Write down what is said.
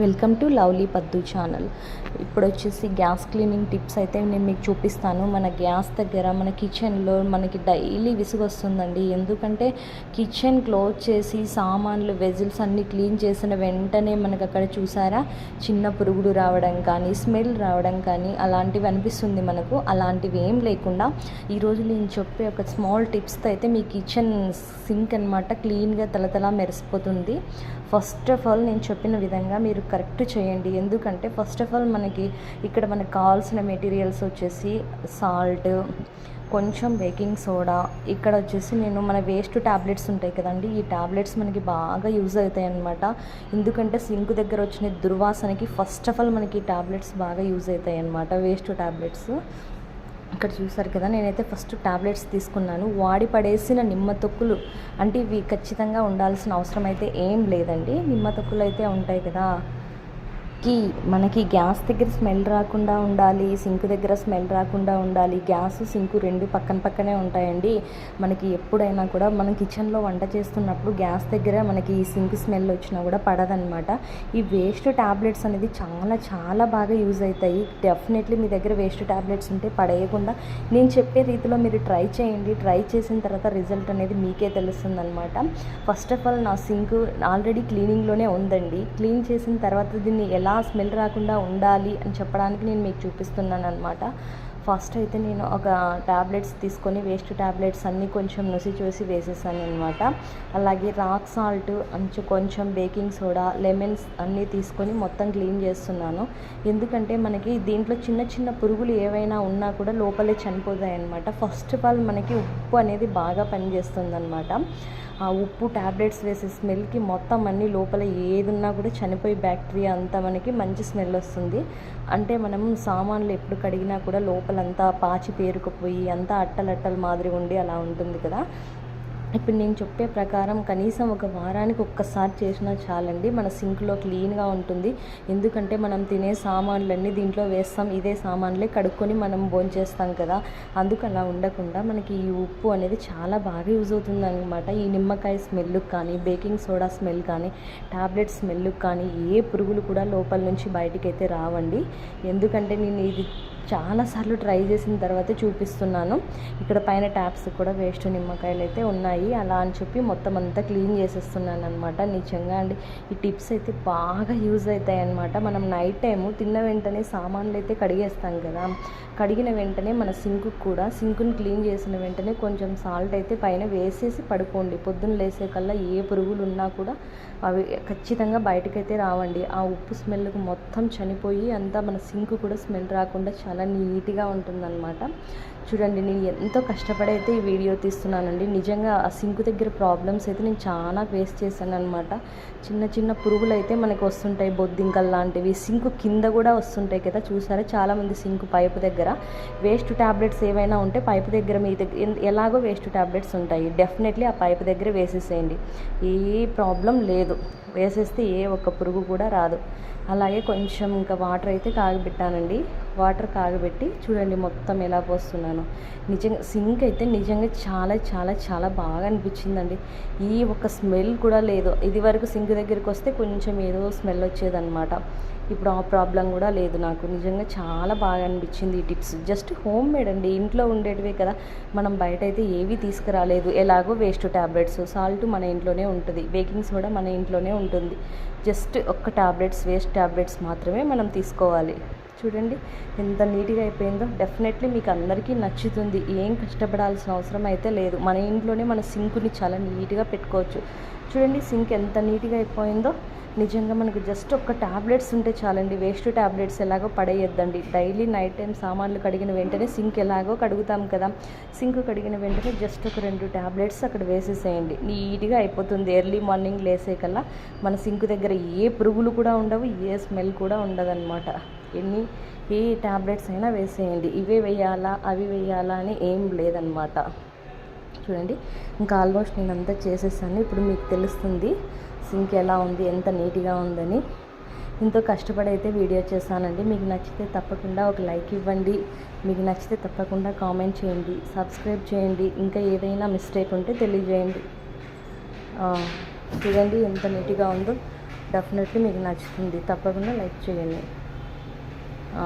Welcome to lovely Paddu channel. ఇప్పుడు వచ్చేసి gas cleaning tips అయితే నేను మీకు చూపిస్తాను. మన గ్యాస్ దగ్గర మన కిచెన్లో మనకి డైలీ విసుగు వస్తుందండి ఎందుకంటే కిచెన్ క్లోజ్ చేసి సామాన్లు వెజిల్స్ అన్నీ క్లీన్ చేసిన వెంటనే మనకు అక్కడ చూసారా? చిన్న పురుగుడు రావడం కానీ స్మెల్ రావడం కానీ అలాంటివి అనిపిస్తుంది మనకు. అలాంటివి ఏం లేకుండా ఈరోజు నేను చెప్పే ఒక స్మాల్ టిప్స్తో అయితే మీ కిచెన్ సింక్ అనమాట క్లీన్గా తలతలా మెరిసిపోతుంది. ఫస్ట్ ఆఫ్ ఆల్ నేను చెప్పిన విధంగా మీరు కరెక్ట్ చేయండి. ఎందుకంటే ఫస్ట్ ఆఫ్ ఆల్ మనకి ఇక్కడ మనకు కావాల్సిన మెటీరియల్స్ వచ్చేసి సాల్ట్ కొంచెం బేకింగ్ సోడా ఇక్కడ వచ్చేసి నేను మన వేస్ట్ ట్యాబ్లెట్స్ ఉంటాయి కదండి ఈ ట్యాబ్లెట్స్ మనకి బాగా యూజ్ అవుతాయి అన్నమాట. ఎందుకంటే సింక్ దగ్గర వచ్చిన దుర్వాసనకి ఫస్ట్ ఆఫ్ ఆల్ మనకి ట్యాబ్లెట్స్ బాగా యూజ్ అవుతాయి అనమాట వేస్ట్ ట్యాబ్లెట్స్ ఇక్కడ చూసారు కదా నేనైతే ఫస్ట్ టాబ్లెట్స్ తీసుకున్నాను. వాడి పడేసిన నిమ్మ తొక్కులు అంటే ఇవి ఖచ్చితంగా ఉండాల్సిన అవసరం అయితే ఏం లేదండి. నిమ్మ తొక్కులు అయితే ఉంటాయి కదా. కి మనకి గ్యాస్ దగ్గర స్మెల్ రాకుండా ఉండాలి సింక్ దగ్గర స్మెల్ రాకుండా ఉండాలి. గ్యాస్ సింక్ రెండు పక్కన పక్కనే ఉంటాయండి. మనకి ఎప్పుడైనా కూడా మనం కిచెన్లో వంట చేస్తున్నప్పుడు గ్యాస్ దగ్గర మనకి ఈ సింక్ స్మెల్ వచ్చినా కూడా పడదనమాట ఈ వేస్ట్ ట్యాబ్లెట్స్ అనేది చాలా చాలా బాగా యూజ్ అవుతాయి. డెఫినెట్లీ మీ దగ్గర వేస్ట్ ట్యాబ్లెట్స్ ఉంటే పడేయకుండా నేను చెప్పే రీతిలో మీరు ట్రై చేయండి. ట్రై చేసిన తర్వాత రిజల్ట్ అనేది మీకే తెలుస్తుంది అనమాట ఫస్ట్ ఆఫ్ ఆల్ నా సింక్ ఆల్రెడీ క్లీనింగ్లోనే ఉందండి. క్లీన్ చేసిన తర్వాత దీన్ని ఎలా స్మెల్ రాకుండా ఉండాలి అని చెప్పడానికి నేను మీకు చూపిస్తున్నాను అనమాట ఫస్ట్ అయితే నేను ఒక ట్యాబ్లెట్స్ తీసుకొని వేస్ట్ ట్యాబ్లెట్స్ అన్నీ కొంచెం నుసి చూసి వేసేసాను అనమాట అలాగే రాక్ సాల్ట్ అంచు కొంచెం బేకింగ్ సోడా లెమన్స్ అన్నీ తీసుకొని మొత్తం క్లీన్ చేస్తున్నాను. ఎందుకంటే మనకి దీంట్లో చిన్న చిన్న పురుగులు ఏవైనా ఉన్నా కూడా లోపలే చనిపోతాయి అనమాట ఫస్ట్ ఆఫ్ ఆల్ మనకి ఉప్పు అనేది బాగా పనిచేస్తుంది అనమాట ఆ ఉప్పు ట్యాబ్లెట్స్ వేసే స్మెల్కి మొత్తం అన్ని లోపల ఏదున్నా కూడా చనిపోయి బ్యాక్టీరియా అంతా మనకి మంచి స్మెల్ వస్తుంది. అంటే మనం సామాన్లు ఎప్పుడు కడిగినా కూడా లోపలంతా పాచి పేరుకుపోయి అంతా అట్టలట్టలు మాదిరి ఉండి అలా ఉంటుంది కదా. ఇప్పుడు నేను చెప్పే ప్రకారం కనీసం ఒక వారానికి ఒక్కసారి చేసినా చాలండి. మన సింక్లో క్లీన్గా ఉంటుంది. ఎందుకంటే మనం తినే సామాన్లన్నీ దీంట్లో వేస్తాం. ఇదే సామాన్లే కడుక్కొని మనం భోంచేస్తాం కదా. అందుకు అలా ఉండకుండా మనకి ఈ ఉప్పు అనేది చాలా బాగా యూజ్ అవుతుంది అనమాట ఈ నిమ్మకాయ స్మెల్కి కానీ బేకింగ్ సోడా స్మెల్ కానీ టాబ్లెట్ స్మెల్కి కానీ ఏ పురుగులు కూడా లోపల నుంచి బయటికి అయితే రావండి. ఎందుకంటే నేను ఇది చాలాసార్లు ట్రై చేసిన తర్వాత చూపిస్తున్నాను. ఇక్కడ పైన ట్యాప్స్ కూడా వేస్ట్ నిమ్మకాయలు అయితే ఉన్నాయి. అలా అని చెప్పి మొత్తం అంతా క్లీన్ చేసేస్తున్నాను అనమాట నిజంగా అండి ఈ టిప్స్ అయితే బాగా యూజ్ అవుతాయి అనమాట మనం నైట్ టైము తిన్న వెంటనే సామాన్లు అయితే కడిగేస్తాం కదా. కడిగిన వెంటనే మన సింకు కూడా సింకుని క్లీన్ చేసిన వెంటనే కొంచెం సాల్ట్ అయితే పైన వేసేసి పడుకోండి. పొద్దున్న లేసే కల్లా ఏ పురుగులు ఉన్నా కూడా అవి ఖచ్చితంగా బయటకైతే రావండి. ఆ ఉప్పు స్మెల్కి మొత్తం చనిపోయి అంతా మన సింక్ కూడా స్మెల్ రాకుండా చాలా చాలా నీట్గా ఉంటుందన్నమాట. చూడండి నేను ఎంతో కష్టపడి అయితే ఈ వీడియో తీస్తున్నానండి. నిజంగా ఆ సింక్ దగ్గర ప్రాబ్లమ్స్ అయితే నేను చాలా ఫేస్ చేశాను అనమాట చిన్న చిన్న పురుగులు అయితే మనకు వస్తుంటాయి బొద్దింకల్ లాంటివి. సింక్ కింద కూడా వస్తుంటాయి కదా చూసారా? చాలామంది సింక్ పైపు దగ్గర. వేస్ట్ ట్యాబ్లెట్స్ ఏవైనా ఉంటే పైపు దగ్గర మీ దగ్గర ఎలాగో వేస్ట్ ట్యాబ్లెట్స్ ఉంటాయి. డెఫినెట్లీ ఆ పైపు దగ్గర వేసేసేయండి. ఏ ప్రాబ్లం లేదు. వేసేస్తే ఏ ఒక్క పురుగు కూడా రాదు. అలాగే కొంచెం ఇంకా వాటర్ అయితే కాగబెట్టానండి వాటర్ కాగబెట్టి చూడండి మొత్తం ఎలా పోస్తున్నాను. నిజంగా సింక్ అయితే నిజంగా చాలా చాలా చాలా బాగా అనిపించిందండి. ఈ ఒక స్మెల్ కూడా లేదు. ఇది వరకు సింక్ దగ్గరికి వస్తే కొంచెం ఏదో స్మెల్ వచ్చేదన్నమాట. ఇప్పుడు ఆ ప్రాబ్లం కూడా లేదు నాకు. నిజంగా చాలా బాగా అనిపించింది ఈ టిప్స్. జస్ట్ హోమ్ మేడ్ అండి. ఇంట్లో ఉండేటివే కదా. మనం బయట అయితే ఏవి తీసుకురాలేదు. ఎలాగో వేస్ట్ ట్యాబ్లెట్స్ సాల్ట్ మన ఇంట్లోనే ఉంటుంది. బేకింగ్ సోడా మన ఇంట్లోనే ఉంటుంది. జస్ట్ ఒక్క ట్యాబ్లెట్స్ వేస్ట్ ట్యాబ్లెట్స్ మాత్రమే మనం తీసుకోవాలి. చూడండి ఎంత నీట్గా అయిపోయిందో. డెఫినెట్లీ మీకు అందరికీ నచ్చుతుంది. ఏం కష్టపడాల్సిన అవసరం అయితే లేదు. మన ఇంట్లోనే మన సింకుని చాలా నీట్గా పెట్టుకోవచ్చు. చూడండి సింక్ ఎంత నీట్గా అయిపోయిందో. నిజంగా మనకు జస్ట్ ఒక ట్యాబ్లెట్స్ ఉంటే చాలండి. వేస్ట్ ట్యాబ్లెట్స్ ఎలాగో పడేయొద్దండి. డైలీ నైట్ టైం సామాన్లు కడిగిన వెంటనే సింక్ ఎలాగో కడుగుతాం కదా. సింక్ కడిగిన వెంటనే జస్ట్ ఒక రెండు ట్యాబ్లెట్స్ అక్కడ వేసేసేయండి. నీట్గా అయిపోతుంది. ఎర్లీ మార్నింగ్ లేసే కల్లా మన సింక్ దగ్గర ఏ పురుగులు కూడా ఉండవు ఏ స్మెల్ కూడా ఉండదన్నమాట. ఎన్ని ఏ ట్యాబ్లెట్స్ అయినా వేసేయండి. ఇవే వేయాలా అవి వేయాలా అని ఏం లేదనమాట చూడండి ఇంకా ఆల్మోస్ట్ నేను అంతా చేసేసాను. ఇప్పుడు మీకు తెలుస్తుంది సింక్ ఎలా ఉంది ఎంత నీట్గా ఉందని. ఎంతో కష్టపడి అయితే వీడియో చేశానండి. మీకు నచ్చితే తప్పకుండా ఒక లైక్ ఇవ్వండి. మీకు నచ్చితే తప్పకుండా కామెంట్ చేయండి. సబ్స్క్రైబ్ చేయండి. ఇంకా ఏదైనా మిస్టేక్ ఉంటే తెలియజేయండి. చూడండి ఎంత నీట్గా ఉందో. డెఫినెట్లీ మీకు నచ్చుతుంది. తప్పకుండా లైక్ చేయండి. ఆ.